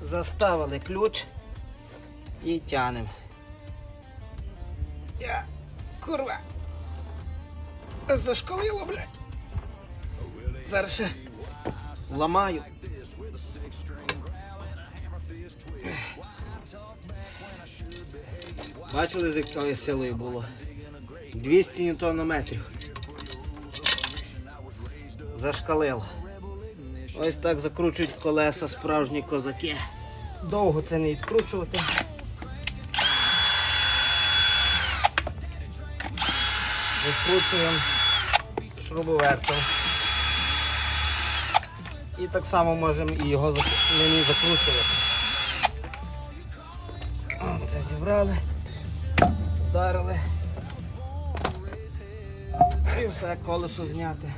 Заставили ключ і тянемо. Я, курва. Зашкалило, блядь. Зараз ще ламаю. Бачили, з якою силою було? 200 ньютонометрів. Зашкалило. Ось так закручують колеса справжні козаки. Довго це не відкручувати. Відкручуємо шурубовертом. І так само можемо і його нині закручувати. Це зібрали, вдарили. І все, колесо зняти.